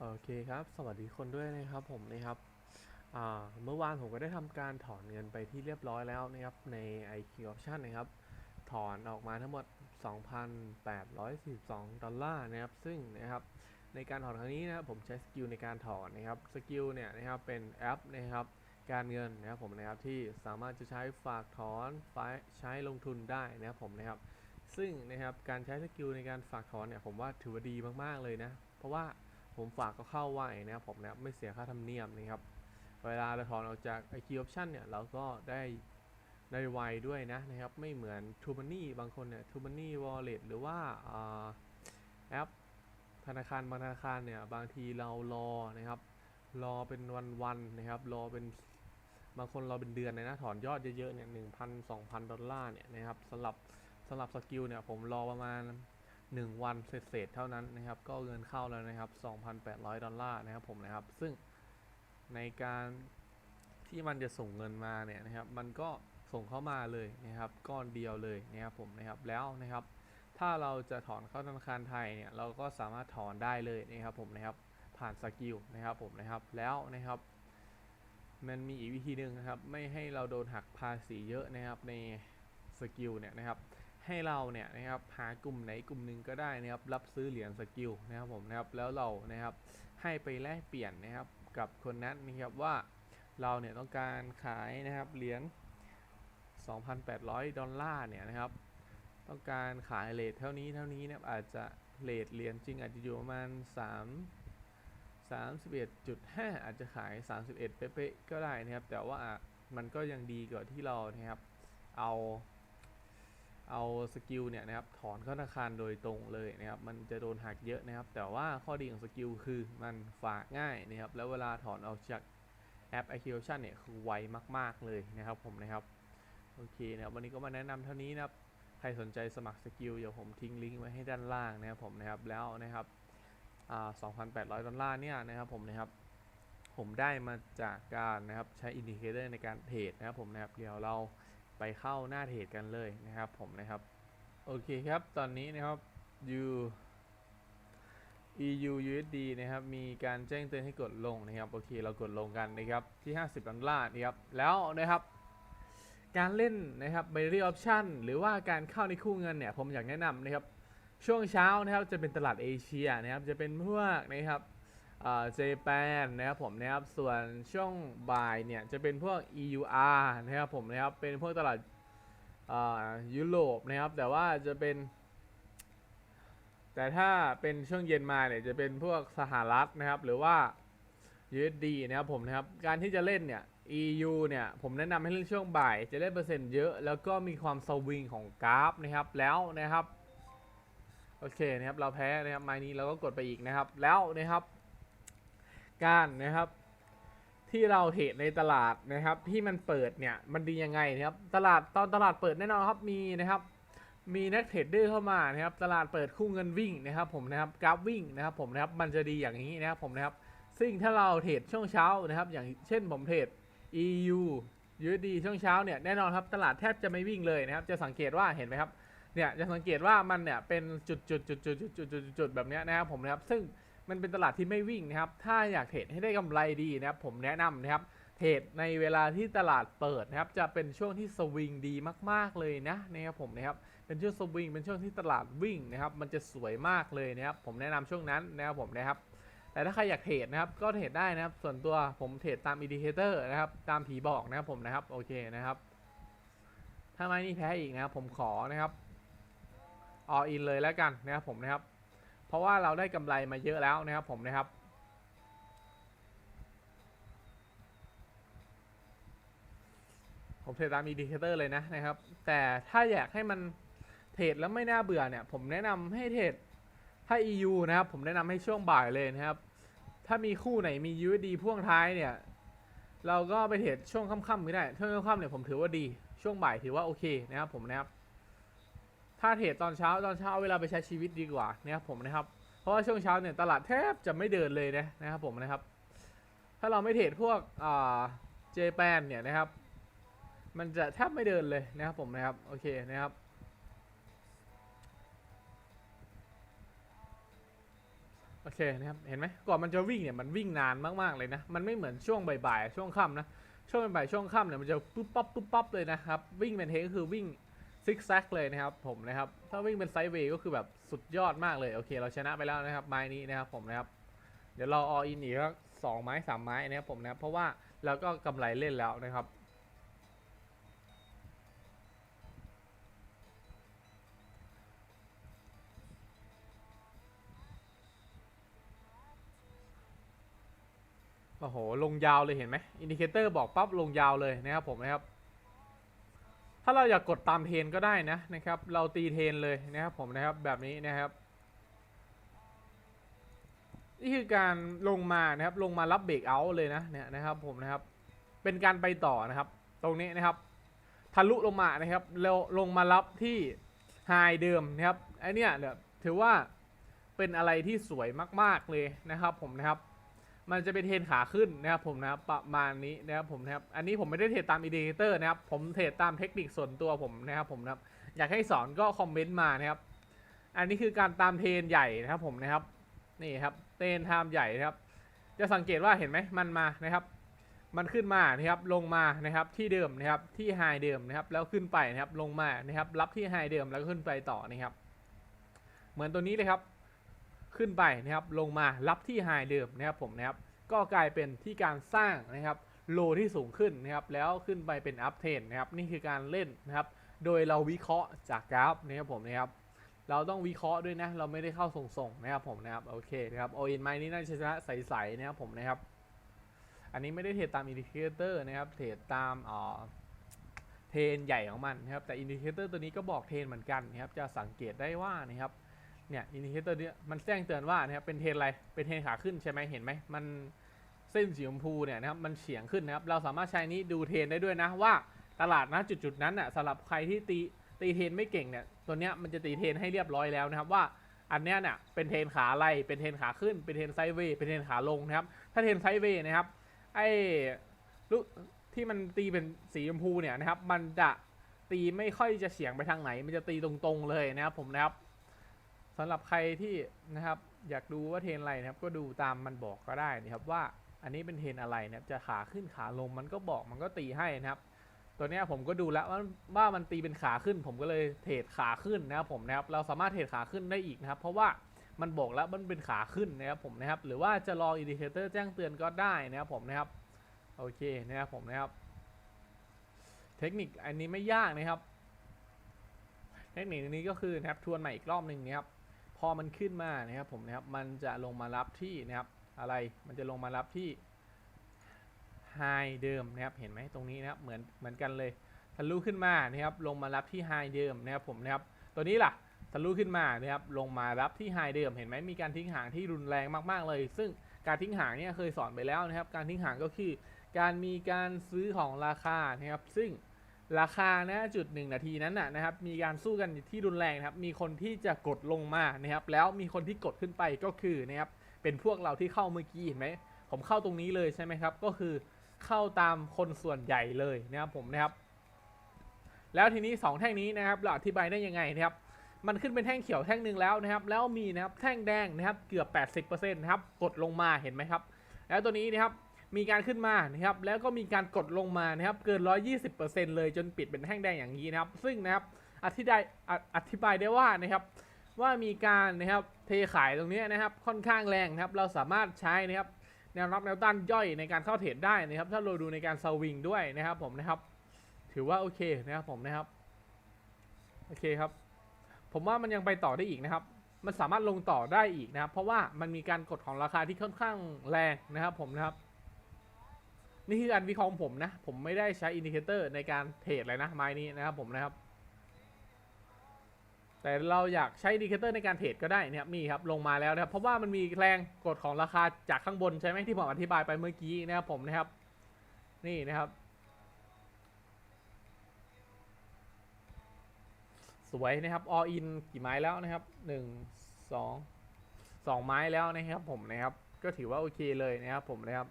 โอเคครับ สวัสดีคนด้วยนะครับผมนะครับเมื่อวานผมก็ได้ทำการถอนเงินไปที่เรียบร้อยแล้วนะครับใน IQ Option นะครับ ถอนออกมาทั้งหมด 2,842 ดอลลาร์นะครับ ซึ่งนะครับในการถอนครั้งนี้นะครับผมใช้สกิลในการถอนนะครับ สกิลเนี่ยนะครับเป็นแอปนะครับการเงินนะครับผมนะครับที่สามารถจะใช้ฝากถอนใช้ลงทุนได้นะครับผมนะครับ ซึ่งนะครับการใช้สกิลในการฝากถอนเนี่ยผมว่าถือว่าดีมากๆเลยนะ เพราะว่า ผมฝากก็เข้าไว้นะครับผมนะไม่เสียค่าธรรมเนียมนะครับ เวลาเราถอนออกจาก IQ Option เนี่ยเราก็ได้ได้ไวด้วยนะนะครับ ไม่เหมือน t r u e Money บางคนเนี่ย t r u e Money Wallet หรือว่าอ่าแอปธนาคารบางธนาคารเนี่ยบางทีเรารอนะครับ รอเป็นวันๆนะครับ รอเป็นบางคนรอเป็นเดือนเลยนะถอนยอดเยอะๆเนี่ยหนึ่งพันสองพันดอลลาร์เนี่ยนะครับสำหรับสำหรับสกิลเนี่ยผมรอประมาณ 1 วันเศษๆเท่านั้นนะครับ ก็เงินเข้าแล้วนะครับ 2,800 ดอลลาร์นะครับผมนะครับ ซึ่งในการที่มันจะส่งเงินมาเนี่ยนะครับ มันก็ส่งเข้ามาเลยนะครับ ก้อนเดียวเลยนะครับผมนะครับ แล้วนะครับ ถ้าเราจะถอนเข้าธนาคารไทยเนี่ย เราก็สามารถถอนได้เลยนะครับผมนะครับ ผ่านสกิลนะครับผมนะครับ แล้วนะครับ มันมีอีกวิธีหนึ่งนะครับ ไม่ให้เราโดนหักภาษีเยอะนะครับในสกิลเนี่ยนะครับ ให้เราเนี่ยนะครับหากลุ่มไหนกลุ่มหนึ่งก็ได้นะครับรับซื้อเหรียญสกิลนะครับผมนะครับแล้วเรานะครับให้ไปแลกเปลี่ยนนะครับกับคนนั้นนะครับว่าเราเนี่ยต้องการขายนะครับเหรียญ2,800 ดอลลาร์เนี่ยนะครับต้องการขายเลทเท่านี้เท่านี้นะครับอาจจะเลทเหรียญจริงอาจจะอยู่ประมาณ 3 31.5 อาจจะขาย 31 เป๊ะๆก็ได้นะครับแต่ว่ามันก็ยังดีกว่าที่เรานะครับเอา เอาสกิลเนี่ยนะครับถอนเข้าธนาคารโดยตรงเลยนะครับมันจะโดนหักเยอะนะครับ แต่ว่าข้อดีของสกิลคือมันฝากง่ายนะครับแล้วเวลาถอนออกจากแอป i q o p t i o n เนี่ยคือไวมาก ๆเลยนะครับผมนะครับโอเคนะครับวันนี้ก็มาแนะนำเท่านี้นะครับใครสนใจสมัครสกิลเดี๋ยวผมทิ้งลิงก์ไว้ให้ด้านล่างนะครับผมนะครับแล้วนะครับอ่า2,800 ดอลลาร์เนี่ยนะครับผมนะครับผมได้มาจากการนะครับใช้อินดิเคเตอร์ในการเทรดนะครับผมนะครับเดี๋ยวเรา ไปเข้าหน้าเทรดกันเลยนะครับผมนะครับ โอเคครับตอนนี้นะครับ U EU USD นะครับ มีการแจ้งเตือนให้กดลงนะครับ โอเค เรากดลงกันนะครับ ที่ 50ดอลลาร์นะครับ แล้วนะครับ การเล่นนะครับ Binary Option หรือว่าการเข้าในคู่เงินเนี่ย ผมอยากแนะนำนะครับ ช่วงเช้านะครับ จะเป็นตลาดเอเชียนะครับ จะเป็นพวกนะครับ เจแปนนะครับผมนะครับส่วนช่วงบ่ายเนี่ยจะเป็นพวก EUR นะครับผมนะครับเป็นพวกตลาดอ่ายุโรปนะครับแต่ว่าจะเป็น แต่ถ้าเป็นช่วงเย็นมาเนี่ยจะเป็นพวกสหรัฐนะครับหรือว่า USD นะครับผมนะครับการที่จะเล่นเนี่ย EU เนี่ยผมแนะนำให้เล่นช่วงบ่าย จะเล่นเปอร์เซ็นต์เยอะแล้วก็มีความสวิงของกราฟนะครับแล้วนะครับโอเคนะครับเราแพ้นะครับไม้นี้เราก็กดไปอีกนะครับแล้วนะครับ การณ์นะครับ ที่เราเห็นในตลาดนะครับ ที่มันเปิดเนี่ยมันดียังไงนะครับ ตลาดตอนตลาดเปิดแน่นอนครับมีนะครับ มีนักเทรดเดอร์เข้ามานะครับ ตลาดเปิดคู่เงินวิ่งนะครับ ผมนะครับกราฟวิ่งนะครับผมนะครับมันจะดีอย่างนี้นะครับผมนะครับ ซึ่งถ้าเราเทรดช่วงเช้านะครับ อย่างเช่นผมเทรด EU USD ช่วงเช้าเนี่ยแน่นอนครับตลาดแทบจะไม่วิ่งเลยนะครับ จะสังเกตว่าเห็นไหมครับเนี่ยจะสังเกตว่ามันเนี่ยเป็นจุดจุดจุดจุดจุดจุดจุดแบบนี้นะครับผมนะครับ ซึ่ง มันเป็นตลาดที่ไม่วิ่งนะครับ ถ้าอยากเทรดให้ได้กำไรดีนะครับ ผมแนะนำนะครับ เทรดในเวลาที่ตลาดเปิดนะครับ จะเป็นช่วงที่สวิงดีมาก ๆเลยนะนะครับผมนะครับ เป็นช่วงสวิง เป็นช่วงที่ตลาดวิ่งนะครับ มันจะสวยมากเลยนะครับ ผมแนะนำช่วงนั้นนะครับผมนะครับ แต่ถ้าใครอยากเทรดนะครับ ก็เทรดได้นะครับ ส่วนตัวผมเทรดตามอินดิเคเตอร์นะครับ ตามผีบอกนะครับผมนะครับ โอเคนะครับ ถ้าไม่นี่แพ้อีกนะครับ ผมขอนะครับออินเลยแล้วกันนะครับผมนะครับ ราะว่าเราได้กำไรมาเยอะแล้วนะครับผมนะครับ ผมเทรดตามอินดิเคเตอร์เลยนะนะครับ แต่ถ้าอยากให้มันเทรดแล้วไม่น่าเบื่อเนี่ย ผมแนะนำให้เทรดถ้า EU นะครับ ผมแนะนำให้ช่วงบ่ายเลยนะครับ ถ้ามีคู่ไหนมี USD พ่วงท้ายเนี่ย เราก็ไปเทรดช่วงค่ำๆก็ได้ช่วงค่ำๆเนี่ยผมถือว่าดีช่วงบ่ายถือว่าโอเคนะครับผมนะครับถ้าเทรดตอนเช้าตอนเช้าเวลาไปใช้ชีวิตดีกว่านะครับผมนะครับ เพราะว่าช่วงเช้าเนี่ยตลาดแทบจะไม่เดินเลยนะนะครับผมนะครับ ถ้าเราไม่เทรดพวกอ่าเจแปนเนี่ยนะครับ มันจะแทบไม่เดินเลยนะครับผมนะครับโอเคนะครับโอเคนะครับเห็นไหมก่อนมันจะวิ่งเนี่ยมันวิ่งนานมากๆเลยนะมันไม่เหมือนช่วงบ่ายๆช่วงค่ำนะช่วงบ่ายๆช่วงค่ำเนี่ยมันจะปุ๊บปั๊บปุ๊บปั๊บเลยนะครับวิ่งเป็นเทก็คือวิ่ง ซิกแซกเลยนะครับผมนะครับ ถ้าวิ่งเป็นไซด์เวย์ก็คือแบบสุดยอดมากเลย โอเค เราชนะไปแล้วนะครับไม้นี้นะครับผมนะครับ เดี๋ยวเราออินอีกสักสองไม้สามไม้นะครับผมนะครับ เพราะว่าเราก็กำไรเล่นแล้วนะครับโอ้โห ลงยาวเลยเห็นไหมอินดิเคเตอร์บอกปั๊บลงยาวเลยนะครับผมนะครับ ถ้าเราอยากกดตามเทรนก็ได้นะนะครับ เราตีเทรนเลยนะครับผมนะครับแบบนี้นะครับ นี่คือการลงมานะครับลงมารับเบรกเอาเลยนะเนี่ยนะครับผมนะครับ เป็นการไปต่อนะครับ ตรงนี้นะครับทะลุลงมานะครับแล้วลงมารับที่ไฮเดิมนะครับไอเนี้ยเนี่ยถือว่าเป็นอะไรที่สวยมาก ๆเลยนะครับผมนะครับ มันจะเป็นเทรนขาขึ้นนะครับผมนะครับประมาณนี้นะครับผมนะครับอันนี้ผมไม่ได้เทรดตามอินดิเคเตอร์นะครับผมเทรดตามเทคนิคส่วนตัวผมนะครับผมนะครับอยากให้สอนก็คอมเมนต์มานะครับอันนี้คือการตามเทรนใหญ่นะครับผมนะครับนี่ครับเทรนไทม์ใหญ่นะครับ จะสังเกตว่าเห็นไหมมันมานะครับ มันขึ้นมานะครับลงมานะครับที่เดิมนะครับที่ไฮเดิมนะครับแล้วขึ้นไปนะครับลงมานะครับรับที่ไฮเดิมแล้วขึ้นไปต่อนะครับเหมือนตัวนี้เลยครับ ขึ้นไปนะครับลงมารับที่ไฮเดิมนะครับผมนะครับก็กลายเป็นที่การสร้างนะครับโลที่สูงขึ้นนะครับแล้วขึ้นไปเป็นอัพเทนนะครับนี่คือการเล่นนะครับโดยเราวิเคราะห์จากกราฟนะครับผมนะครับเราต้องวิเคราะห์ด้วยนะ เราไม่ได้เข้าส่งๆนะครับผมนะครับโอเคนะครับโออินไมนี้น่าจะชนะใสๆนะครับผมนะครับ อันนี้ไม่ได้เทรดตามอินดิเคเตอร์นะครับเทรดตามอ่าเทรนใหญ่ของมันนะครับแต่อินดิเคเตอร์ตัวนี้ก็บอกเทรนเหมือนกันนะครับจะสังเกตได้ว่านะครับ เนี่ยอินดิเคเตอร์เนี้ยมันแจ้งเตือนว่านะครับเป็นเทรนอะไรเป็นเทรนขาขึ้นใช่ไหมเห็นไหมมันเส้นสีชมพูเนี่ยนะครับมันเฉียงขึ้นนะครับเราสามารถใช้นี้ดูเทรนได้ด้วยนะว่าตลาดนะจุดๆนั้นน่ะสำหรับใครที่ตีตีเทรนไม่เก่งเนี่ยตัวเนี้ยมันจะตีเทรนให้เรียบร้อยแล้วนะครับว่าอันเนี้ยเนี่ยเป็นเทรนขาอะไรเป็นเทรนขาขึ้น เป็นเทรนไซด์เวย์เป็นเทรนขาลงนะครับถ้าเทรนไซด์เวย์นะครับไอ้ลูกที่มันตีเป็นสีชมพูเนี่ยนะครับมันจะตีไม่ค่อยจะเฉียงไปทางไหน มันจะตีตรงๆเลยนะครับผมนะครับ สำหรับใครที่นะครับอยากดูว่าเทรนอะไรนะครับ ก็ดูตามมันบอกก็ได้นะครับว่าอันนี้เป็นเทรนอะไรนะครับจะขาขึ้นขาลงมันก็บอกมันก็ตีให้นะครับ ตัวนี้ผมก็ดูแล้วว่าว่ามันตีเป็นขาขึ้น ผมก็เลยเทรดขาขึ้นนะครับผมนะครับเราสามารถเทรดขาขึ้นได้อีกนะครับ เพราะว่ามันบอกแล้วมันเป็นขาขึ้นนะครับผมนะครับ หรือว่าจะรออินดิเคเตอร์แจ้งเตือนก็ได้นะครับผมนะครับโอเคนะครับผมนะครับ เทคนิคอันนี้ไม่ยากนะครับ เทคนิคนนี้ก็คือนะครับทวนใหม่อีกรอบหนึ่งนะครับ พอมันขึ้นมานะครับผมนะครับมันจะลงมารับที่นะครับอะไรมันจะลงมารับที่ไฮเดิมนะครับเห็นไหมตรงนี้นะครับเหมือนเหมือนกันเลยทะลุขึ้นมานะครับลงมารับที่ไฮเดิมนะครับผมนะครับตัวนี้ล่ะทะลุขึ้นมานะครับลงมารับที่ไฮเดิมเห็นไหมมีการทิ้งห่างที่รุนแรงมากๆเลย ซึ่งการทิ้งห่างเนี่ยเคยสอนไปแล้วนะครับ การทิ้งห่างก็คือ การมีการซื้อของราคานะครับซึ่ง ราคานะจุดหนึ่งนาทีนั้นนะนะครับมีการสู้กันที่รุนแรงนะครับมีคนที่จะกดลงมานะครับแล้วมีคนที่กดขึ้นไปก็คือนะครับเป็นพวกเราที่เข้าเมื่อกี้เห็นไหมผมเข้าตรงนี้เลยใช่ไหมครับก็คือเข้าตามคนส่วนใหญ่เลยนะครับผมนะครับ แล้วทีนี้สองแท่งนี้นะครับเราอธิบายได้ยังไงนะครับมันขึ้นเป็นแท่งเขียวแท่งหนึ่งแล้วนะครับ แล้วมีนะครับแท่งแดงนะครับเกือบ 80%นะครับกดลงมาเห็นไหมครับ แล้วตัวนี้นะครับ มีการขึ้นมานะครับแล้วก็มีการกดลงมานะครับเกิน 120%เลยจนปิดเป็นแท่งแดงอย่างนี้นะครับ ซึ่งนะครับอธิบายอธิบายได้ว่านะครับว่ามีการนะครับเทขายตรงนี้นะครับค่อนข้างแรงนะครับเราสามารถใช้นะครับแนวรับแนวต้านย่อยในการเข้าเทรดได้นะครับ ถ้าเราดูในการสวิงด้วยนะครับผมนะครับ ถือว่าโอเคนะครับผมนะครับโอเคครับ ผมว่ามันยังไปต่อได้อีกนะครับ มันสามารถลงต่อได้อีกนะครับ เพราะว่ามันมีการกดของราคาที่ค่อนข้างแรงนะครับผมนะครับ นี่คือการวิเคราะห์ของผมนะ ผมไม่ได้ใช้อินดิเคเตอร์ในการเทรดเลยนะไม้นี้นะครับผมนะครับ แต่เราอยากใช้อินดิเคเตอร์ในการเทรดก็ได้นะครับมีครับลงมาแล้วนะครับ เพราะว่ามันมีแรงกดของราคาจากข้างบนใช่ไหมที่ผมอธิบายไปเมื่อกี้นะครับผมนะครับ นี่นะครับ สวยนะครับ all in กี่ไม้แล้วนะครับหนึ่งสองสองไม้แล้วนะครับผมนะครับ ก็ถือว่าโอเคเลยนะครับผมนะครับ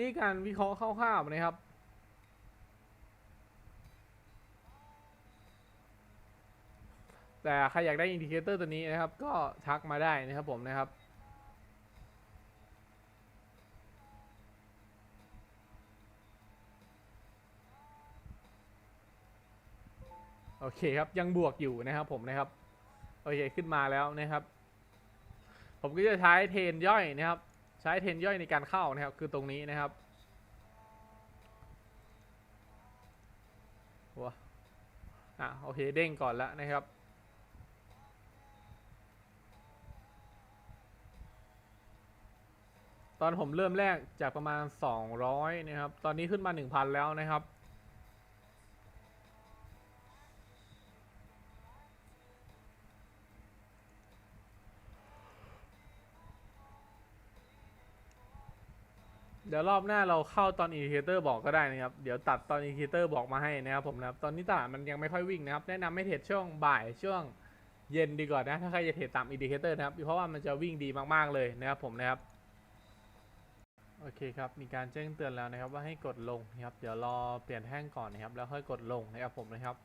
นี่การวิเคราะห์คร่าวๆนะครับแต่ใครอยากได้อินดิเคเตอร์ตัวนี้นะครับ ก็ทักมาได้นะครับผมนะครับ โอเคครับ ยังบวกอยู่นะครับผมนะครับ โอเค ขึ้นมาแล้วนะครับ ผมก็จะใช้เทนย่อยนะครับ ใช้เทนย่อยในการเข้านะครับ คือตรงนี้นะครับว้าอะโอเคเด้งก่อนแล้วนะครับตอนผมเริ่มแรกจากประมาณ 200 นะครับ ตอนนี้ขึ้นมา 1,000 แล้วนะครับ เดี๋ยวรอบหน้าเราเข้าตอนอินดิเคเตอร์บอกก็ได้นะครับ เดี๋ยวตัดตอนอินดิเคเตอร์บอกมาให้นะครับผมนะครับ ตอนนี้ตลาดมันยังไม่ค่อยวิ่งนะครับ แนะนำให้เทรดช่วงบ่ายช่วงเย็นดีกว่านะ ถ้าใครจะเทรดตามอินดิเคเตอร์นะครับ เพราะว่ามันจะวิ่งดีมากๆเลยนะครับผมนะครับ โอเคครับ มีการแจ้งเตือนแล้วนะครับว่าให้กดลงนะครับ เดี๋ยวรอเปลี่ยนแท่งก่อนนะครับ แล้วค่อยกดลงนะครับผมนะครับ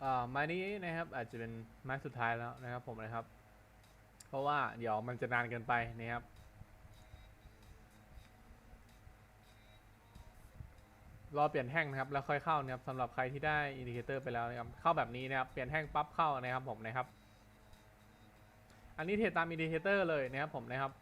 เอ่อไม้นี้นะครับอาจจะเป็นไม้สุดท้ายแล้วนะครับผมนะครับ เพราะว่าเดี๋ยวมันจะนานเกินไปนะครับ รอเปลี่ยนแท่งนะครับแล้วค่อยเข้านะครับสำหรับใครที่ได้อินดิเคเตอร์ไปแล้วนะครับเข้าแบบนี้นะครับเปลี่ยนแท่งปั๊บเข้านะครับผมนะครับ อันนี้เทรดตามอินดิเคเตอร์เลยนะครับผมนะครับ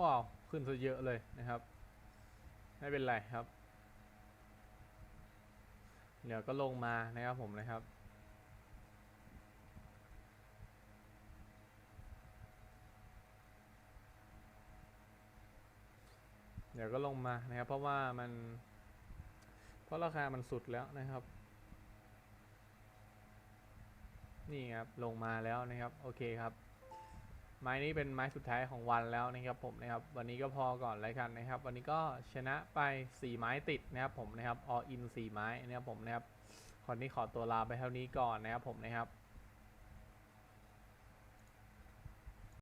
ว้าวขึ้นซะเยอะเลยนะครับ ไม่เป็นไรครับ เดี๋ยวก็ลงมานะครับผมนะครับเดี๋ยวก็ลงมานะครับ เพราะว่ามัน เพราะราคามันสุดแล้วนะครับ นี่ครับลงมาแล้วนะครับ โอเคครับ ไม้นี้เป็นไม้สุดท้ายของวันแล้วนะครับผมนะครับ วันนี้ก็พอก่อนเลยกันนะครับ วันนี้ก็ชนะไป 4 ไม้ติดนะครับผมนะครับออินสี่ไม้นะครับผมนะครับคนนี้ขอตัวลาไปเท่านี้ก่อนนะครับผมนะครับ